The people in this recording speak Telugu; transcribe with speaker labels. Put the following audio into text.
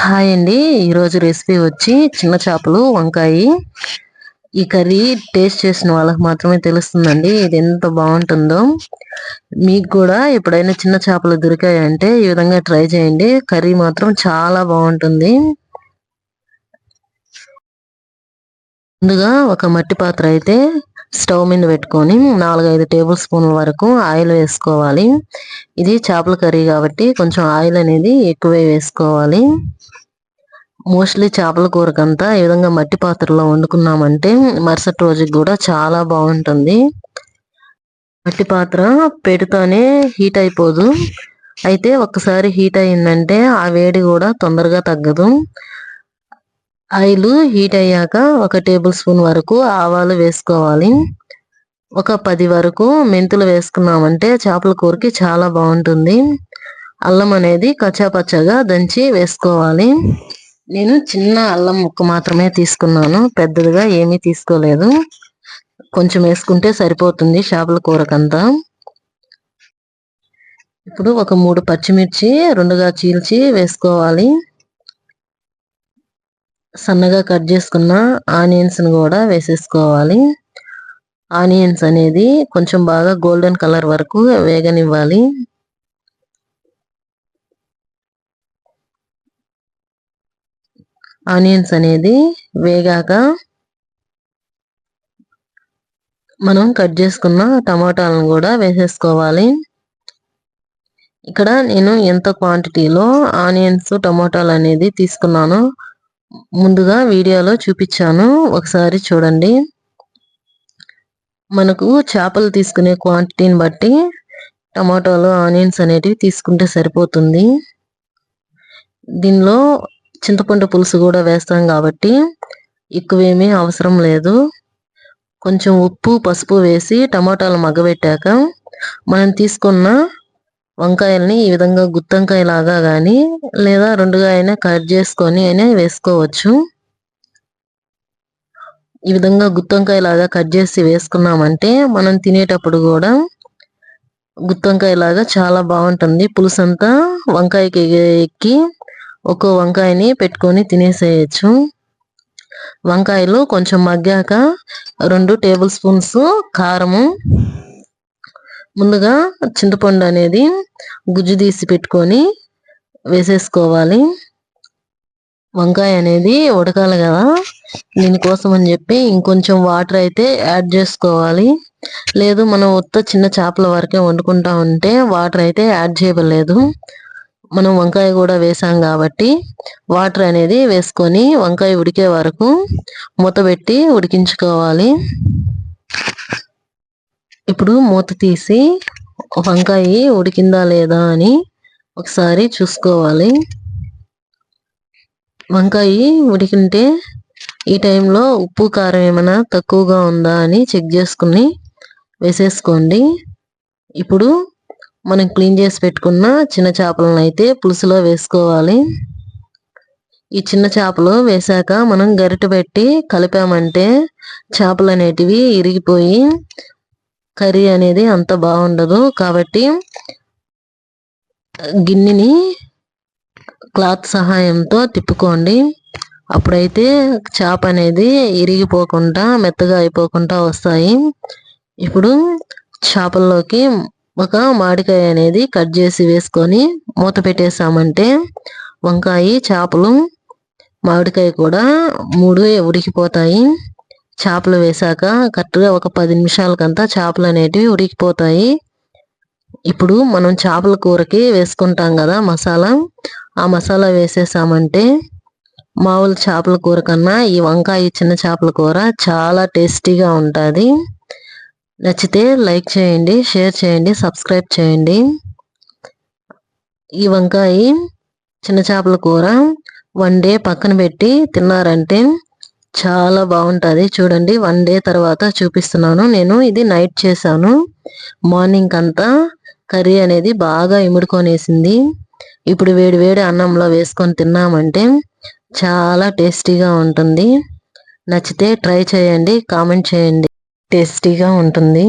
Speaker 1: హాయ్ అండి. ఈరోజు రెసిపీ వచ్చి చిన్న చేపలు వంకాయ. ఈ కర్రీ టేస్ట్ చేసిన వాళ్ళకి మాత్రమే తెలుస్తుందండి. ఇది ఎంత బాగుంటుందో. మీకు కూడా ఎప్పుడైనా చిన్న చేపలు దొరికాయంటే ఈ విధంగా ట్రై చేయండి. కర్రీ మాత్రం చాలా బాగుంటుంది. ముందుగా ఒక మట్టి పాత్ర అయితే స్టవ్ మీద పెట్టుకొని నాలుగైదు టేబుల్ స్పూన్ల వరకు ఆయిల్ వేసుకోవాలి. ఇది చేపల కర్రీ కాబట్టి కొంచెం ఆయిల్ అనేది ఎక్కువే వేసుకోవాలి. మోస్ట్లీ చేపల కూరకంతా ఈ విధంగా మట్టి పాత్రలో వండుకున్నామంటే మరుసటి రోజుకి కూడా చాలా బాగుంటుంది. మట్టి పాత్ర పెడితేనే హీట్ అయిపోదు. అయితే ఒక్కసారి హీట్ అయిందంటే ఆ వేడి కూడా తొందరగా తగ్గదు. ఆయిల్ హీట్ అయ్యాక ఒక టేబుల్ స్పూన్ వరకు ఆవాలు వేసుకోవాలి. ఒక పది వరకు మెంతులు వేసుకున్నామంటే చేపల కూరకి చాలా బాగుంటుంది. అల్లం అనేది కచ్చాపచ్చగా దంచి వేసుకోవాలి. నేను చిన్న అల్లం ముక్క మాత్రమే తీసుకున్నాను. పెద్దదిగా ఏమీ తీసుకోలేదు. కొంచెం వేసుకుంటే సరిపోతుంది చేపల కూరకంతా. ఇప్పుడు ఒక మూడు పచ్చిమిర్చి రెండుగా చీల్చి వేసుకోవాలి. సన్నగా కట్ చేసుకున్న ఆనియన్స్ కూడా వేసేసుకోవాలి. ఆనియన్స్ అనేది కొంచెం బాగా గోల్డెన్ కలర్ వరకు వేగనివ్వాలి. ఆనియన్స్ అనేది వేగాక మనం కట్ చేసుకున్న టమాటాలను కూడా వేసేసుకోవాలి. ఇక్కడ నేను ఎంత క్వాంటిటీలో ఆనియన్స్ టమాటాలు అనేది తీసుకున్నాను ముందుగా వీడియోలో చూపించాను. ఒకసారి చూడండి. మనకు చేపలు తీసుకునే క్వాంటిటీని బట్టి టమాటోలు ఆనియన్స్ అనేటివి తీసుకుంటే సరిపోతుంది. దీనిలో చింతపండు పులుసు కూడా వేస్తాం కాబట్టి ఎక్కువేమీ అవసరం లేదు. కొంచెం ఉప్పు పసుపు వేసి టమాటాలు మగ్గబెట్టాక మనం తీసుకున్న వంకాయల్ని ఈ విధంగా గుత్తంకాయ లాగా కానీ లేదా రెండుగా అయినా కట్ చేసుకొని అయినా వేసుకోవచ్చు. ఈ విధంగా గుత్తంకాయ లాగా కట్ చేసి వేసుకున్నామంటే మనం తినేటప్పుడు కూడా గుత్తంకాయ లాగా చాలా బాగుంటుంది. పులుసు అంతా వంకాయకి ఎక్కి ఒక్కో వంకాయని పెట్టుకొని తినేసేయచ్చు. వంకాయలు కొంచెం మగ్గాక రెండు టేబుల్ స్పూన్స్ కారము ముందుగా చింతపండు అనేది గుజ్జు తీసి పెట్టుకొని వేసేసుకోవాలి. వంకాయ అనేది ఉడకాలి కదా. దీనికోసం అని చెప్పి ఇంకొంచెం వాటర్ అయితే యాడ్ చేసుకోవాలి. లేదు మనం ఉత్త చిన్న చేపల వరకే వండుకుంటా ఉంటే వాటర్ అయితే యాడ్ చేయలేదు మనం వంకాయ కూడా వేసాం కాబట్టి వాటర్ అనేది వేసుకొని వంకాయ ఉడికే వరకు మూత పెట్టి ఉడికించుకోవాలి. ఇప్పుడు మూత తీసి వంకాయ ఉడికిందా లేదా అని ఒకసారి చూసుకోవాలి. వంకాయ ఉడికింటే ఈ టైంలో ఉప్పు కారం ఏమైనా తక్కువగా ఉందా అని చెక్ చేసుకుని వేసేసుకోండి. ఇప్పుడు మనం క్లీన్ చేసి పెట్టుకున్న చిన్న చేపలను అయితే పులుసులో వేసుకోవాలి. ఈ చిన్న చేపలు వేసాక మనం గరిట పెట్టి కలిపామంటే చేపలు అనేటివి ఇరిగిపోయి కర్రీ అనేది అంత బాగుండదు కాబట్టి గిన్నెని క్లాత్ సహాయంతో తిప్పుకోండి. అప్పుడైతే చేప అనేది ఇరిగిపోకుండా మెత్తగా అయిపోకుండా వస్తాయి. ఇప్పుడు చేపల్లోకి ఒక మామిడికాయ అనేది కట్ చేసి వేసుకొని మూత పెట్టేసామంటే వంకాయ చేపలు మామిడికాయ కూడా మూడు ఉడికిపోతాయి. చేపలు వేసాక కరెక్ట్గా ఒక పది నిమిషాలకంతా చేపలు అనేటివి ఉడికిపోతాయి. ఇప్పుడు మనం చేపల కూరకి వేసుకుంటాం కదా మసాలా. ఆ మసాలా వేసేసామంటే మామూలు చేపల కూర కన్నా ఈ వంకాయ చిన్న చేపల కూర చాలా టేస్టీగా ఉంటుంది. నచ్చితే లైక్ చేయండి షేర్ చేయండి సబ్స్క్రైబ్ చేయండి. ఈ వంకాయ చిన్న చేపల కూర వన్ డే పక్కన పెట్టి తిన్నారంటే చాలా బాగుంటుంది. చూడండి వన్ డే తర్వాత చూపిస్తున్నాను. నేను ఇది నైట్ చేశాను. మార్నింగ్ అంతా కర్రీ అనేది బాగా ఇముడుకొనేసింది. ఇప్పుడు వేడి వేడి అన్నంలో వేసుకొని తిన్నామంటే చాలా టేస్టీగా ఉంటుంది. నచ్చితే ట్రై చేయండి కామెంట్ చేయండి. టేస్టీగా ఉంటుంది.